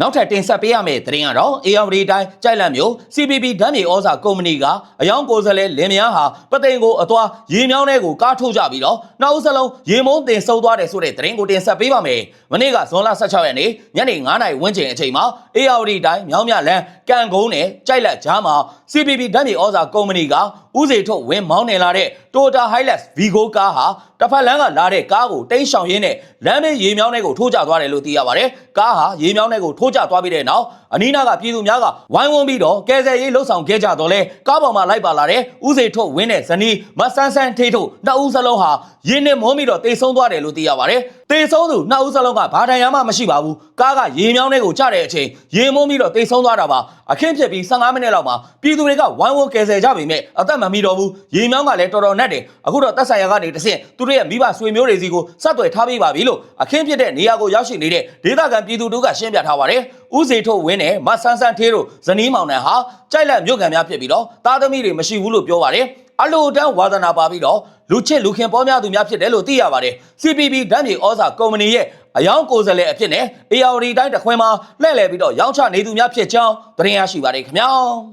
နောက်ထပ်တင်ဆက်ပေးရမယ့်သတင်းကတော့ ARD တိုင်းကြိုက်လန့်မျိုး CPP ဓာတ်မြေဩဇာကုမ္ပဏီကအယောင်ကိုယ်စားလှယ်လင်မယားဟာပသိမ်ကိုအသွားရေမြောင်းထဲကိုကားထုတ်ကြပြီးတော့နောက်ဦးစလုံးရေမုံတင်ဆုပ်သွားတယ်ဆိုတဲ့သတင်းကိုတင်ဆက်ပေးပါမယ်။မနေ့ကဇွန်လ16ရက်နေ့ညနေ9:00နာရီဝန်းကျင်အချိန်မှာ ARD တိုင်းမြောင်းမြလန်းကံကုန်းနဲ့ကြိုက်လက်ကြားမှာ CPP ဓာတ်မြေဩဇာကုမ္ပဏီကဥစေထုတ်ဝင်းမောင်းနေလာတဲ့ Toyota Hilux Vigo ကားဟာတစ်ဖက်လမ်းကလာတဲ့ကားကိုတိမ်းရှောင်ရင်းနဲ့လမ်းဘေးရေမြောင်းထဲကိုထိုးကျသွားတယ်လို့သိရပါတယ်။ကားဟာရေမြောင်းထဲကိုထိုးကျသွားပြီးတဲ့နောက်အနီးနားကပြည်သူများကဝိုင်းဝန်းပြီးတော့ကယ်ဆယ်ရေးလှုပ်ဆောင်ခဲ့ကြတော့လဲကားပေါ်မှာလိုက်ပါလာတဲ့ဥစေထုတ်ဝင်းနဲ့ဇနီးမဆန်းဆန်းထေးထုတ်နှစ်ဦးစလုံးဟာရင်းနဲ့မုန်းပြီးတော့တေဆုံးသွားတယ်လို့သိရပါတယ်။တေဆုံးသူနှစ်ဦးစလုံးကဘာတန်ရမှမရှိပါဘူး။ကားကရေမြောင်းထဲကိုကျတဲ့အချိန်ရေမုန်းပြီးတော့တေဆုံးသွားတာပါ။အခင်းဖြစ်ပြီး15မိနစ်လောက်မှာပြည်သူတွေကဝိုင်းဝန်းကယ်ဆယ်ကြပေမဲ့အသက်မမီတော့ဘူး။ရေမြောင်းကလည်းတော်တော်နက်တယ်။အခုတော့တက်ဆိုင်ရာကနေတဆင့်သူတို့ရဲ့မိဘဆွေမျိုးတွေစီကိုဆက်သွယ်ထားပေးပါပြီလို့အခင်းဖြစ်တဲ့နေရာကိုရောက်ရှိနေတဲ့ဒေသခံပြည်သူတို့ကရှင်းပြထားပါတယ်။ဦးစေထုတ်ဝင်းနဲ့မဆန်းဆန်းထေးတို့ဇနီးမောင်နှံဟာကြိုက်လက်မြို့ခံများဖြစ်ပြီးတော့သားသမီးတွေမရှိဘူးလို့ပြောပါတယ်။အလိုတန်းဝါသနာပါပြီးတော့လူချစ်လူခင်ပေါ်များသူများဖြစ်တယ်လို့သိရပါတယ်။ CPB ဓာတ်မြေဩဇာကုမ္ပဏီရဲ့အယောင်ကိုယ်စားလှယ်အဖြစ်နဲ့ ARD တိုင်းတခွင်မှာလှည့်လည်ပြီးတော့ရောင်းချနေသူများဖြစ်ကြောင်းသတင်းရရှိပါတယ်ခင်ဗျာ။